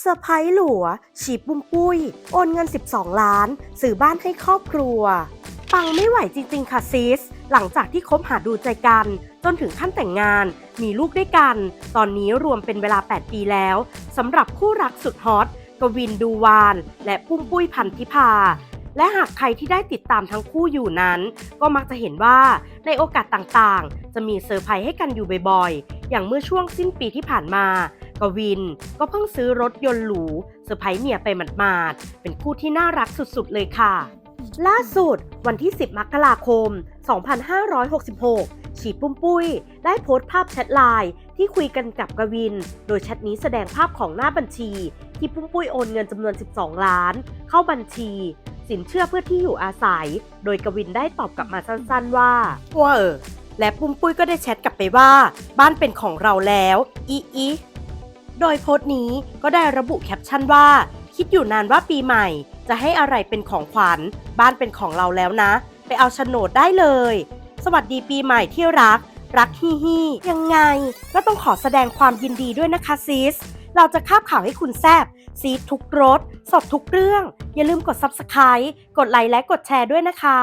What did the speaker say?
เซอร์ไพรส์หลัว ฉีบปุ้มปุ้ย โอนเงิน 12 ล้านสื่อบ้านให้ครอบครัว ปังไม่ไหวจริง ๆ ค่ะซิส หลังจากที่คบหาดูใจกัน จนถึงขั้นแต่งงาน มีลูกด้วยกัน ตอนนี้รวมเป็นเวลา 8 ปีแล้วสำหรับคู่รักสุดฮอตกวินดูวาน และปุ้มปุ้ยพันธิพาและหากใครที่ได้ติดตามทั้งคู่อยู่นั้น ก็มักจะเห็นว่าในโอกาสต่างๆ จะมีเซอร์ไพรส์ให้กันอยู่บ่อยๆ อย่างเมื่อช่วงสิ้นปีที่ผ่านมา กวินก็เพิ่งซื้อรถยนต์หรูเซอร์ไพรส์เมียไปหมาดๆ เป็นคู่ที่น่ารักสุดๆเลยค่ะ ล่าสุดวันที่ 10 มกราคม 2566 ฉีดปุ้มปุ้ย ได้โพสต์ภาพแชทไลน์ที่คุยกันกับกวิน โดยแชทนี้แสดงภาพของหน้าบัญชี ที่ปุ้มปุ้ยโอนเงินจำนวน 12 ล้าน เข้าบัญชี สินเชื่อเพื่อที่อยู่อาศัย โดยกวินได้ตอบกลับมาสั้นๆ ว่าว่าเออและปุ้มปุ้ยก็ได้แชทกลับไปว่า บ้านเป็นของเราแล้ว อีอี โดยโพสต์นี้ก็ได้ระบุแคปชั่นว่า คิดอยู่นานว่าปีใหม่ จะให้อะไรเป็นของขวัญ บ้านเป็นของเราแล้วนะ ไปเอาโฉนดได้เลย สวัสดีปีใหม่ที่รัก รักฮีฮียังไง ก็ต้องขอแสดงความยินดีด้วยนะคะซิส เราจะคาบข่าวให้คุณแซบซีทุกรสสดทุกเรื่อง อย่าลืมกด Subscribe กดไลค์และกดแชร์ด้วยนะคะ